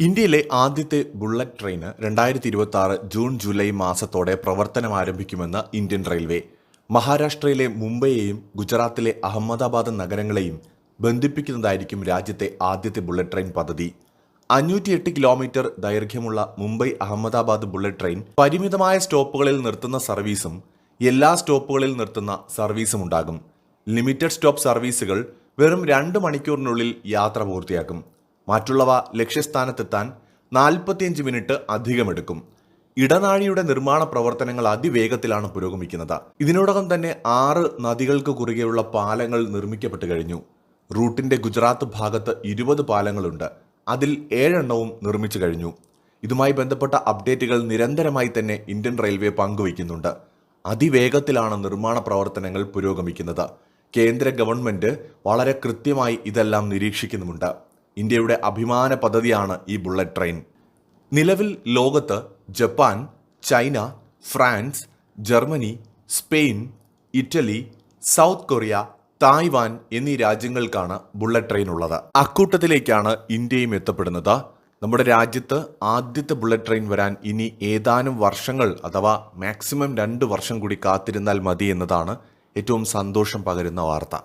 ഇന്ത്യയിലെ ആദ്യത്തെ bullet train രണ്ടായിരത്തി ഇരുപത്തി ആറ് ജൂൺ ജൂലൈ മാസത്തോടെ പ്രവർത്തനം ആരംഭിക്കുമെന്ന് ഇന്ത്യൻ റെയിൽവേ. മഹാരാഷ്ട്രയിലെ മുംബൈയെയും ഗുജറാത്തിലെ അഹമ്മദാബാദ് നഗരങ്ങളെയും ബന്ധിപ്പിക്കുന്നതായിരിക്കും രാജ്യത്തെ ആദ്യത്തെ ബുള്ളറ്റ് ട്രെയിൻ പദ്ധതി. അഞ്ഞൂറ്റിയെട്ട് കിലോമീറ്റർ ദൈർഘ്യമുള്ള മുംബൈ അഹമ്മദാബാദ് ബുള്ളറ്റ് ട്രെയിൻ പരിമിതമായ സ്റ്റോപ്പുകളിൽ നിർത്തുന്ന സർവീസും എല്ലാ സ്റ്റോപ്പുകളിൽ നിർത്തുന്ന സർവീസും ഉണ്ടാകും. ലിമിറ്റഡ് സ്റ്റോപ്പ് സർവീസുകൾ വെറും രണ്ട് മണിക്കൂറിനുള്ളിൽ യാത്ര പൂർത്തിയാക്കും. മറ്റുള്ളവ ലക്ഷ്യസ്ഥാനത്തെത്താൻ നാൽപ്പത്തിയഞ്ച് മിനിറ്റ് അധികമെടുക്കും. ഇടനാഴിയുടെ നിർമ്മാണ പ്രവർത്തനങ്ങൾ അതിവേഗത്തിലാണ് പുരോഗമിക്കുന്നത്. ഇതിനോടകം തന്നെ ആറ് നദികൾക്ക് കുറുകെയുള്ള പാലങ്ങൾ നിർമ്മിക്കപ്പെട്ടു കഴിഞ്ഞു. റൂട്ടിന്റെ ഗുജറാത്ത് ഭാഗത്ത് ഇരുപത് പാലങ്ങളുണ്ട്. അതിൽ ഏഴെണ്ണവും നിർമ്മിച്ചു കഴിഞ്ഞു. ഇതുമായി ബന്ധപ്പെട്ട അപ്ഡേറ്റുകൾ നിരന്തരമായി തന്നെ ഇന്ത്യൻ റെയിൽവേ പങ്കുവയ്ക്കുന്നുണ്ട്. അതിവേഗത്തിലാണ് നിർമ്മാണ പ്രവർത്തനങ്ങൾ പുരോഗമിക്കുന്നത്. കേന്ദ്ര ഗവൺമെന്റ് വളരെ കൃത്യമായി ഇതെല്ലാം നിരീക്ഷിക്കുന്നുമുണ്ട്. ഇന്ത്യയുടെ അഭിമാന പദ്ധതിയാണ് ഈ ബുള്ളറ്റ് ട്രെയിൻ. നിലവിൽ ലോകത്ത് Japan China France Germany Spain Italy South Korea Taiwan എന്നീ രാജ്യങ്ങൾക്കാണ് ബുള്ളറ്റ് ട്രെയിൻ ഉള്ളത്. അക്കൂട്ടത്തിലേക്കാണ് ഇന്ത്യയും എത്തപ്പെടുന്നത്. നമ്മുടെ രാജ്യത്ത് ആദ്യത്തെ ബുള്ളറ്റ് ട്രെയിൻ വരാൻ ഇനി ഏതാനും വർഷങ്ങൾ അഥവാ മാക്സിമം രണ്ട് വർഷം കൂടി കാത്തിരുന്നാൽ മതി എന്നതാണ് ഏറ്റവും സന്തോഷം പകരുന്ന വാർത്ത.